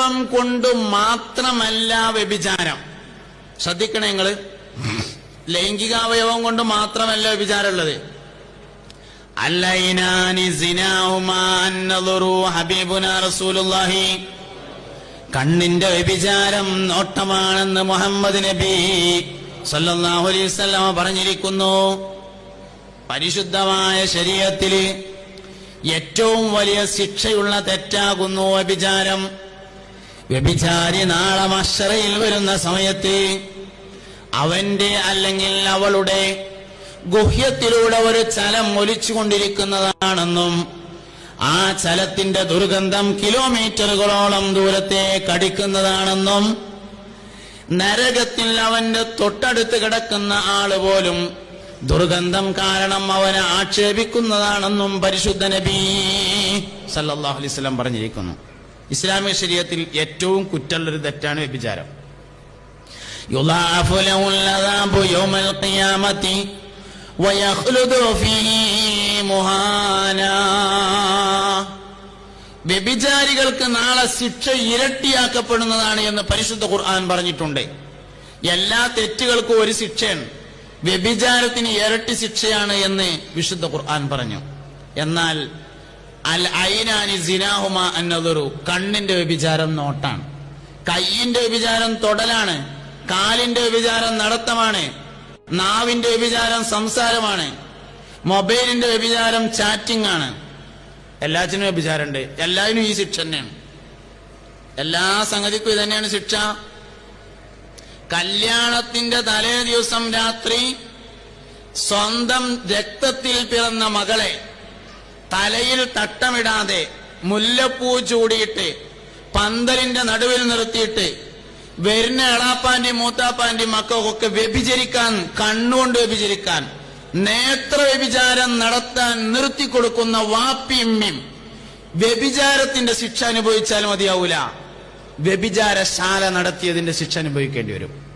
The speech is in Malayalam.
അവയവം കൊണ്ട് മാത്രമല്ല വ്യഭിചാരം. ശ്രദ്ധിക്കണേ നിങ്ങൾ. ലൈംഗികാവയവം കൊണ്ട് മാത്രമല്ല വ്യഭിചാരമുള്ളത് കണ്ണിന്റെ വ്യഭിചാരം നോട്ടമാണെന്ന് മുഹമ്മദ് നബി വസല്ലമ പറഞ്ഞിരിക്കുന്നു. പരിശുദ്ധമായ ശരീരത്തിൽ ഏറ്റവും വലിയ ശിക്ഷയുള്ള തെറ്റാകുന്നു വ്യഭിചാരം. വ്യഭിചാരി നാളെ മഷറയിൽ വരുന്ന സമയത്ത് അവന്റെ അല്ലെങ്കിൽ അവളുടെ ഗുഹ്യത്തിലൂടെ ഒരു ചലം ഒലിച്ചുകൊണ്ടിരിക്കുന്നതാണെന്നും ആ ചലത്തിന്റെ ദുർഗന്ധം കിലോമീറ്ററുകളോളം ദൂരത്തെ കടിക്കുന്നതാണെന്നും നരകത്തിൽ അവന്റെ തൊട്ടടുത്ത് കിടക്കുന്ന ആൾ പോലും ദുർഗന്ധം കാരണം അവനെ ആക്ഷേപിക്കുന്നതാണെന്നും പരിശുദ്ധ നബി വസല്ലം പറഞ്ഞിരിക്കുന്നു. ഇസ്ലാമിക ശരീരത്തിൽ ഏറ്റവും കുറ്റമുള്ളൊരു തെറ്റാണ് വ്യഭിചാരം. വ്യഭിചാരികൾക്ക് നാളെ ശിക്ഷ ഇരട്ടിയാക്കപ്പെടുന്നതാണ് എന്ന് പരിശുദ്ധ ഖുർആൻ പറഞ്ഞിട്ടുണ്ട്. എല്ലാ തെറ്റുകൾക്കും ഒരു ശിക്ഷയാണ്. വ്യഭിചാരത്തിന് ഇരട്ടി ശിക്ഷയാണ് എന്ന് വിശുദ്ധ ഖുർആൻ പറഞ്ഞു. എന്നാൽ അൽ എന്നതൊരു കണ്ണിന്റെ വ്യഭിചാരം നോട്ടാണ്. കയ്യിന്റെ വ്യഭിചാരം തൊടലാണ്. കാലിന്റെ വ്യഭിചാരം നടത്തമാണ്. നാവിന്റെ വ്യഭിചാരം സംസാരമാണ്. മൊബൈലിന്റെ വ്യഭിചാരം ചാറ്റിംഗ് ആണ് എല്ലാത്തിനും വ്യഭിചാരമുണ്ട്. എല്ലാത്തിനും ഈ ശിക്ഷ തന്നെയാണ്. എല്ലാ സംഗതിക്കും ഇതന്നെയാണ് തന്നെയാണ് ശിക്ഷ. കല്യാണത്തിന്റെ തലേ ദിവസം രാത്രി സ്വന്തം രക്തത്തിൽ പിറന്ന മകളെ തലയിൽ തട്ടമിടാതെ മുല്ലപ്പൂ ചൂടിയിട്ട് പന്തലിന്റെ നടുവിൽ നിർത്തിയിട്ട് വരുന്ന എളാപ്പാന്റെയും മൂത്താപ്പാന്റെയും മക്കൾക്കൊക്കെ വ്യഭിചരിക്കാൻ കണ്ണുകൊണ്ട് വ്യഭിചരിക്കാൻ നേത്ര വ്യഭിചാരം നടത്താൻ നിർത്തിക്കൊടുക്കുന്ന വാപ്പിയമ്മിയും വ്യഭിചാരത്തിന്റെ ശിക്ഷ അനുഭവിച്ചാൽ മതിയാവൂല. വ്യഭിചാരശാല നടത്തിയതിന്റെ ശിക്ഷ അനുഭവിക്കേണ്ടി വരും.